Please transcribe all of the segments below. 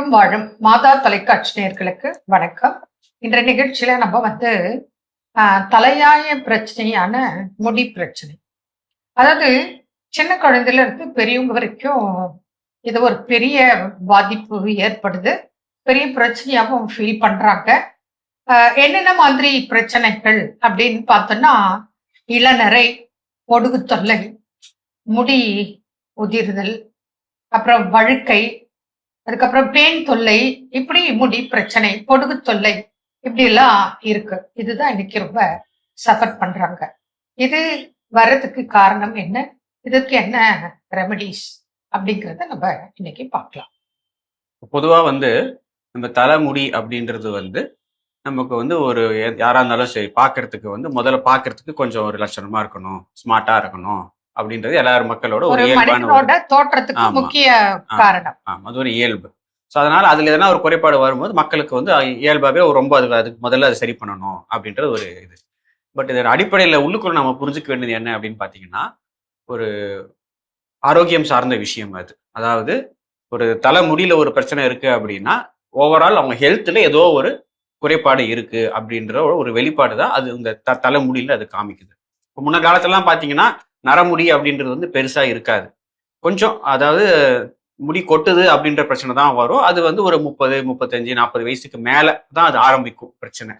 உலகம் வாழும் மாதா தொலைக்காட்சி நேயர்களுக்கு வணக்கம். இன்றைய நிகழ்ச்சியில நம்ம வந்து ஆஹ், தலையாய பிரச்சனையான முடி பிரச்சனை. அதாவது சின்ன குழந்தையில இருந்து பெரியவங்க வரைக்கும் இது ஒரு பெரிய பாதிப்பு ஏற்படுது. பெரிய பிரச்சனையாகவும் ஃபீல் பண்றாங்க. ஆஹ், என்னென்ன மாதிரி பிரச்சனைகள் அப்படின்னு பார்த்தோம்னா இளநரை ஒடுகு தொல்லை முடி உதிர்தல் அப்புறம் வழுக்கை அதுக்கப்புறம் பேன் தொல்லை இப்படி முடி பிரச்சனை பொடுகு தொல்லை இப்படி எல்லாம் இருக்கு. இதுதான் இன்னைக்கு ரொம்ப சஃபர் பண்றாங்க. இது வர்றதுக்கு காரணம் என்ன? இதுக்கு என்ன ரெமடிஸ் அப்படிங்கிறத நம்ம இன்னைக்கு பார்க்கலாம். பொதுவா வந்து நம்ம தலைமுடி அப்படின்றது வந்து நமக்கு வந்து ஒரு யாராக யாரா இருந்தாலும் சரி பார்க்கறதுக்கு வந்து முதல்ல பார்க்கறதுக்கு கொஞ்சம் ஒரு லட்சணமா இருக்கணும் ஸ்மார்ட்டா இருக்கணும். அப்படின்றது எல்லாரும் மக்களோட ஒரு இயல்பான தோற்றத்துக்கு. முக்கிய. காரணம். ஆமா, அது ஒரு இயல்பு. ஸோ அதனால அதுல எதனா ஒரு குறைபாடு வரும்போது மக்களுக்கு வந்து ஒரு ரொம்ப அது அதுக்கு முதல்ல அதை சரி பண்ணணும் அப்படின்றது ஒரு இது. பட் இதன் அடிப்படையில் உள்ளுக்குள்ள நம்ம புரிஞ்சுக்க வேண்டியது என்ன அப்படின்னு பார்த்தீங்கன்னா ஒரு ஆரோக்கியம் சார்ந்த விஷயம் அது. அதாவது ஒரு தலைமுடியில ஒரு பிரச்சனை இருக்கு அப்படின்னா ஓவரால் அவங்க ஹெல்த்ல ஏதோ ஒரு குறைபாடு இருக்கு அப்படின்ற ஒரு- ஒரு வெளிப்பாடு தான் அது இந்த த தலைமுடியில அது காமிக்குது. இப்போ முன்ன காலத்துலலாம் பார்த்தீங்கன்னா நரமுடி அப்படின்றது வந்து பெருசா இருக்காது. கொஞ்சம் அதாவது முடி கொட்டுது அப்படின்ற பிரச்சனை தான் வரும். அது வந்து ஒரு முப்பது முப்பத்தஞ்சு நாற்பது வயசுக்கு மேலே தான் அது ஆரம்பிக்கும் பிரச்சனை.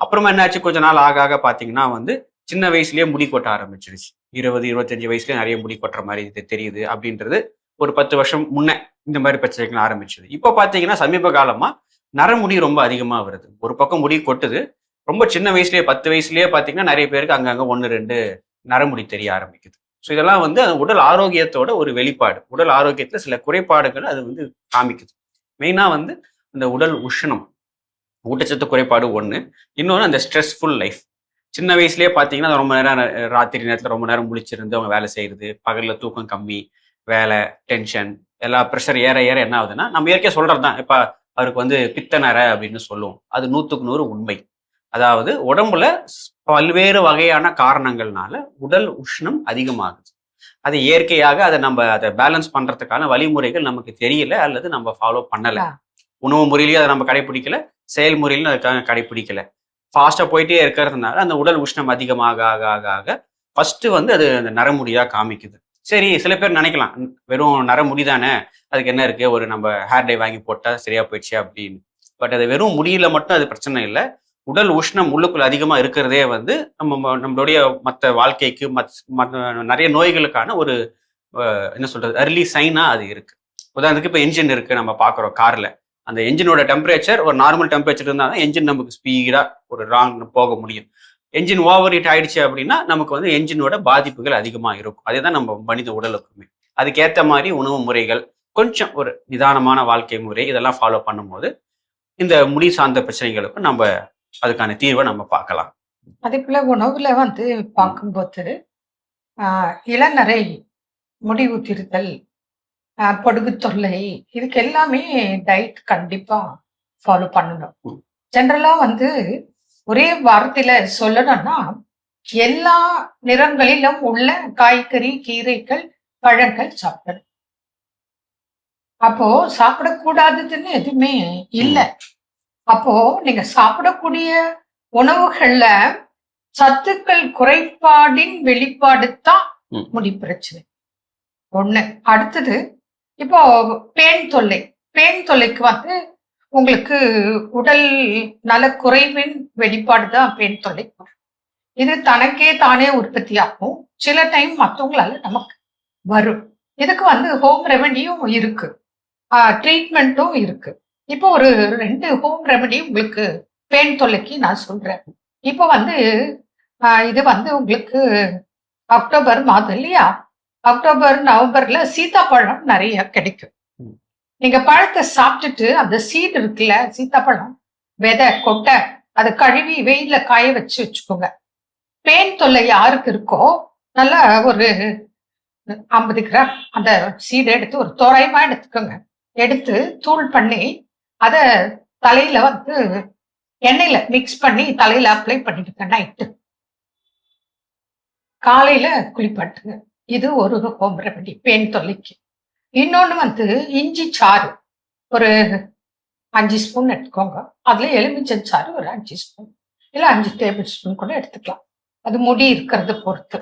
அப்புறமா என்னாச்சு? கொஞ்ச நாள் ஆக ஆக பார்த்தீங்கன்னா வந்து சின்ன வயசுலேயே முடி கொட்ட ஆரம்பிச்சிருச்சு. இருபது இருபத்தஞ்சு வயசுலேயே நிறைய முடி கொட்டுற மாதிரி இது தெரியுது அப்படின்றது ஒரு பத்து வருஷம் முன்னே இந்த மாதிரி பிரச்சனைகள் ஆரம்பிச்சது. இப்போ பார்த்தீங்கன்னா சமீப காலமாக நரமுடி ரொம்ப அதிகமாக வருது. ஒரு பக்கம் முடி கொட்டுது. ரொம்ப சின்ன வயசுலேயே பத்து வயசுலேயே பார்த்தீங்கன்னா நிறைய பேருக்கு அங்கங்கே ஒன்று ரெண்டு நரமுடி தெரிய ஆரம்பிக்குது. ஸோ இதெல்லாம் வந்து அது உடல் ஆரோக்கியத்தோட ஒரு வெளிப்பாடு. உடல் ஆரோக்கியத்தில் சில குறைபாடுகள் அது வந்து காமிக்குது. மெயினாக வந்து இந்த உடல் உஷ்ணம். ஊட்டச்சத்து குறைபாடு ஒன்று இன்னொன்று அந்த ஸ்ட்ரெஸ்ஃபுல் லைஃப் சின்ன வயசுலேயே பார்த்தீங்கன்னா ரொம்ப நேரம் ராத்திரி நேரத்தில் ரொம்ப நேரம் முழிச்சிருந்து அவங்க வேலை செய்கிறது பகலில் தூக்கம் கம்மி வேலை டென்ஷன் எல்லா ப்ரெஷர் ஏற ஏற என்ன ஆகுதுன்னா நம்ம இயற்கையாக சொல்கிறது தான் இப்போ அவருக்கு வந்து பித்தநர அப்படின்னு சொல்லுவோம். அது நூற்றுக்கு நூறு உண்மை. அதாவது உடம்புல பல்வேறு வகையான காரணங்கள்னால உடல் உஷ்ணம் அதிகமாகுது. அது இயற்கையாக அதை நம்ம அதை பேலன்ஸ் பண்றதுக்கான வழிமுறைகள் நமக்கு தெரியல அல்லது நம்ம ஃபாலோ பண்ணல. உணவு முறையிலையும் அதை நம்ம கடைபிடிக்கல செயல்முறையிலும் அதுக்காக கடைபிடிக்கல ஃபாஸ்டா போயிட்டே இருக்கிறதுனால அந்த உடல் உஷ்ணம் அதிகமாக ஆக ஆக ஆக ஃபர்ஸ்ட் வந்து அது அந்த நரமுடியா காமிக்குது. சரி சில பேர் நினைக்கலாம் "ம், வெறும் நரமுடி தானே அதுக்கு என்ன இருக்கு? ஒரு நம்ம ஹேர் டை வாங்கி போட்டா சரியா போயிடுச்சு அப்படின்னு. பட் அது வெறும் முடியல மட்டும் அது பிரச்சனை இல்லை. உடல் உஷ்ணம் உள்ளுக்குள்ள அதிகமா இருக்கிறதே வந்து நம்ம நம்மளுடைய மற்ற வாழ்க்கைக்கு மத் நிறைய நோய்களுக்கான ஒரு என்ன சொல்றது அர்லி சைனா அது இருக்கு. உதாரணத்துக்கு இப்போ என்ஜின் இருக்கு நம்ம பார்க்குறோம் கார்ல. அந்த என்ஜினோட டெம்பரேச்சர் ஒரு நார்மல் டெம்பரேச்சர் இருந்தால் தான் என்ஜின் நமக்கு ஸ்பீடா ஒரு ராங் போக முடியும். என்ஜின் ஓவர் ஹீட் ஆயிடுச்சு அப்படின்னா நமக்கு வந்து என்ஜினோட பாதிப்புகள் அதிகமாக இருக்கும். அதே தான் நம்ம மனித உடலுக்குமே. அதுக்கேற்ற மாதிரி உணவு முறைகள் கொஞ்சம் ஒரு நிதானமான வாழ்க்கை முறை இதெல்லாம் ஃபாலோ பண்ணும்போது இந்த முடி சார்ந்த பிரச்சனைகளுக்கும் நம்ம அதுக்கான தீர்வை நம்ம பார்க்கலாம். அதே போல உணவுல வந்து பார்க்கும்போது இளநரை முடி உதிர்தல் ஆஹ், பொடுகு தொல்லை இதுக்கு எல்லாமே டயட் கண்டிப்பா ஃபாலோ பண்ணணும். ஜென்ரலா வந்து ஒரே வார்த்தையில சொல்லணும்னா எல்லா நிறங்களிலும் உள்ள காய்கறி கீரைகள் பழங்கள் சாப்பிடணும். அப்போ சாப்பிடக்கூடாததுன்னு எதுவுமே இல்லை. அப்போ நீங்க சாப்பிடக்கூடிய உணவுகள்ல சத்துக்கள் குறைபாடின் வெளிப்பாடு தான். முடி பிரச்சனை. ஒண்ணு. அடுத்தது இப்போ பேன் தொல்லை. பேன் தொல்லைக்கு வந்து உங்களுக்கு உடல் நலக்குறைவின் வெளிப்பாடு தான் பேன் தொல்லை. இது தனக்கே தானே உற்பத்தி ஆகும் சில டைம் மற்றவங்களால நமக்கு வரும். இதுக்கு வந்து ஹோம் ரெமெடியும் இருக்கு. ட்ரீட்மெண்ட்டும் இருக்கு. இப்போ ஒரு ரெண்டு ஹோம் ரெமெடி உங்களுக்கு பெயின் தொல்லைக்கு நான் சொல்றேன். இப்போ வந்து இது வந்து உங்களுக்கு அக்டோபர் மாதம் இல்லையா? அக்டோபர் நவம்பர்ல சீதாப்பழம் நிறைய கிடைக்கும். நீங்க பழத்தை சாப்பிட்டுட்டு அந்த சீடு இருக்குல்ல சீதாப்பழம் விதை கொட்டை அதை கழுவி வெயில்ல காய வச்சு வச்சுக்கோங்க. பேன் தொல்லை யாருக்கு இருக்கோ நல்லா ஒரு ஐம்பது கிராம் அந்த சீடை எடுத்து ஒரு தோராயமா எடுத்துக்கோங்க. எடுத்து தூள் பண்ணி அத தலையில வந்து எண்ணெயில மிக்ஸ் பண்ணி தலையில அப்ளை பண்ணிடுங்க நைட்டு காலையில குளிப்பாட்டுங்க இது ஒரு ஹோம் ரெமெடி பேன் தொல்லைக்கு. இன்னொன்று வந்து இஞ்சி சாறு. ஒரு அஞ்சு ஸ்பூன் எடுத்துக்கோங்க. அதில் எலுமிச்சம் சாறு ஒரு அஞ்சு ஸ்பூன் இல்லை அஞ்சு டேபிள் ஸ்பூன் கூட எடுத்துக்கலாம். அது முடி இருக்கிறத பொறுத்து.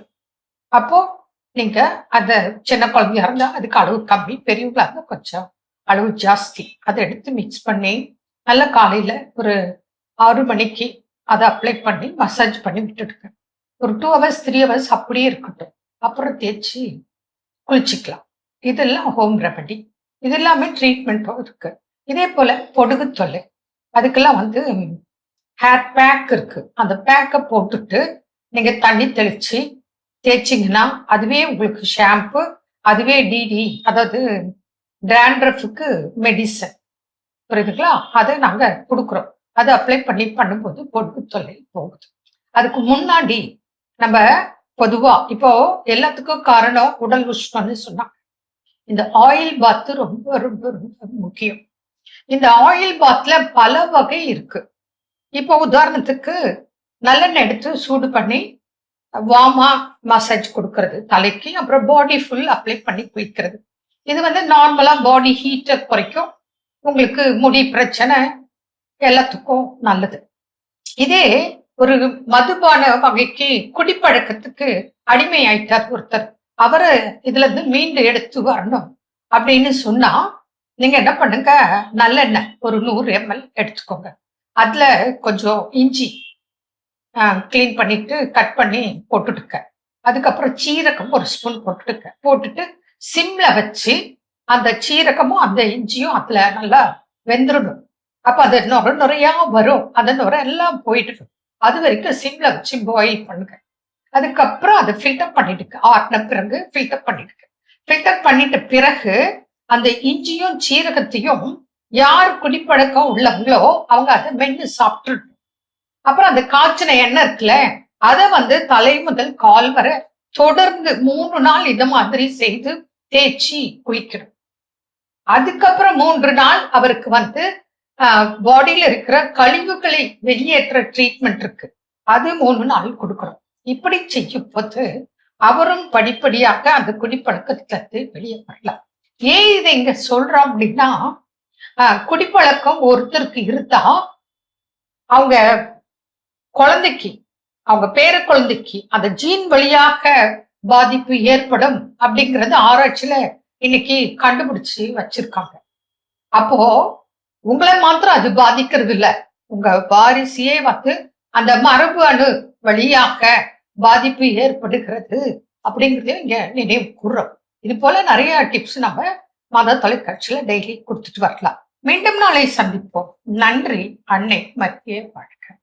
அப்போ நீங்கள் அந்த சின்ன குழந்தையா இருந்தால் அதுக்கு அளவு கம்மி பெரியவங்களாக கொஞ்சம் அளவு ஜாஸ்தி. அதை எடுத்து மிக்ஸ் பண்ணி நல்ல காலையில் ஒரு ஆறு மணிக்கு அதை அப்ளை பண்ணி மசாஜ் பண்ணி விட்டுடுங்க ஒரு டூ ஹவர்ஸ் த்ரீ ஹவர்ஸ் அப்படியே இருக்கட்டும். அப்புறம் தேய்ச்சி குளிச்சுக்கலாம். இதெல்லாம் ஹோம் ரெமடி இது எல்லாமே ட்ரீட்மெண்ட்டும் இருக்கு. இதே போல பொடுகு தொல்லை. அதுக்கெல்லாம் வந்து ஹேர் பேக் இருக்கு. அந்த பேக்கை போட்டுட்டு நீங்க தண்ணி தெளிச்சு தேய்ச்சிங்கன்னா அதுவே உங்களுக்கு ஷாம்பு அதுவே டிடி அதாவது டிராண்ட்ரஃபுக்கு மெடிசன் புரியுதுங்களா? அதை நாங்க கொடுக்குறோம். அதை அப்ளை பண்ணி பண்ணும்போது பொடுகு தொல்லை போகுது. அதுக்கு முன்னாடி நம்ம பொதுவா இப்போ எல்லாத்துக்கும் காரணம் உடல் உஷ்ணம்னு சொன்னா இந்த ஆயில் பாத் ரொம்ப ரொம்ப ரொம்ப முக்கியம். இந்த ஆயில் பாத்ல பல வகை இருக்கு. இப்போ உதாரணத்துக்கு நல்லெண்ணெய் எடுத்து சூடு பண்ணி வார்மா மசாஜ் கொடுக்கறது தலைக்கு அப்புறம் பாடி ஃபுல் அப்ளை பண்ணி குளிக்கிறது. இது வந்து நார்மலாக பாடி ஹீட்டை குறைக்கும். உங்களுக்கு முடி பிரச்சனை எல்லாத்துக்கும் நல்லது. இதே ஒரு மதுபான வகைக்கு குடிப்பழக்கத்துக்கு அடிமை ஆயிட்டார் ஒருத்தர். அவரை இதுல இருந்து மீண்டு எடுத்து வரணும் அப்படின்னு சொன்னா நீங்க என்ன பண்ணுங்க? நல்லெண்ணெய் ஒரு நூறு எம்எல் எடுத்துக்கோங்க. அதுல கொஞ்சம் இஞ்சி க்ளீன் பண்ணிட்டு கட் பண்ணி போட்டுட்டுக்க. அதுக்கப்புறம் சீரகம் ஒரு ஸ்பூன் போட்டுட்டுக்க. போட்டுட்டு சிம்ல வச்சு அந்த சீரகமும் அந்த இஞ்சியும் அதுல நல்லா வெந்துடணும். அப்ப அது நுர நுறையா வரும். அந்த நுரை எல்லாம் போயிட்டு அது வரைக்கும் சிம்ல வச்சு பாயில் பண்ணுங்க. அதுக்கப்புறம் அதை ஃபில்டர் பண்ணிடுங்க. ஆட்டின பிறகு ஃபில்டர் பண்ணிடுங்க. ஃபில்டர் பண்ணிட்ட பிறகு அந்த இஞ்சியும் சீரகத்தையும் யார் குடிப்பழக்கம் உள்ளவங்களோ அவங்க அதை மென்று சாப்பிட்டுடணும். அப்புறம் அந்த காய்ச்சின எண்ணெய் இருக்குல்ல அதை வந்து தலை முதல் கால் வரை தொடர்ந்து மூணு நாள் இந்த மாதிரி செய்து தேய்ச்சி குளிக்கணும் அதுக்கப்புறம் மூன்று நாள் அவருக்கு வந்து பாடியில இருக்கிற கழிவுகளை வெளியேற்ற ட்ரீட்மெண்ட் இருக்கு. அது மூணு நாள் கொடுக்கணும். இப்படி செய்யும் போது அவரும் படிப்படியாக அந்த குடிப்பழக்கத்திலிருந்து வெளியே வரலாம். ஏன் இதை இங்க சொல்றோம் அப்படின்னா ஆஹ், குடிப்பழக்கம் ஒருத்தருக்கு இருந்தா அவங்க குழந்தைக்கு அவங்க பேர குழந்தைக்கு அந்த ஜீன் வழியாக பாதிப்பு ஏற்படும் அப்படிங்கறது ஆராய்ச்சியில இன்னைக்கு கண்டுபிடிச்சு வச்சிருக்காங்க. அப்போ உங்களை மாத்திரம் அது பாதிக்கிறது இல்ல. உங்க வாரிசையே வந்து அந்த மரபு அணு வழியாக பாதிப்பு ஏற்படுகிறது அப்படிங்கறதையும் இங்க நினைவு கூறுறோம் இது போல நிறைய டிப்ஸ் நம்ம மத தொலைக்காட்சியில டெய்லி கொடுத்துட்டு வரலாம். மீண்டும் நாளை சந்திப்போம். நன்றி அன்னை மத்திய வாழ்க்கை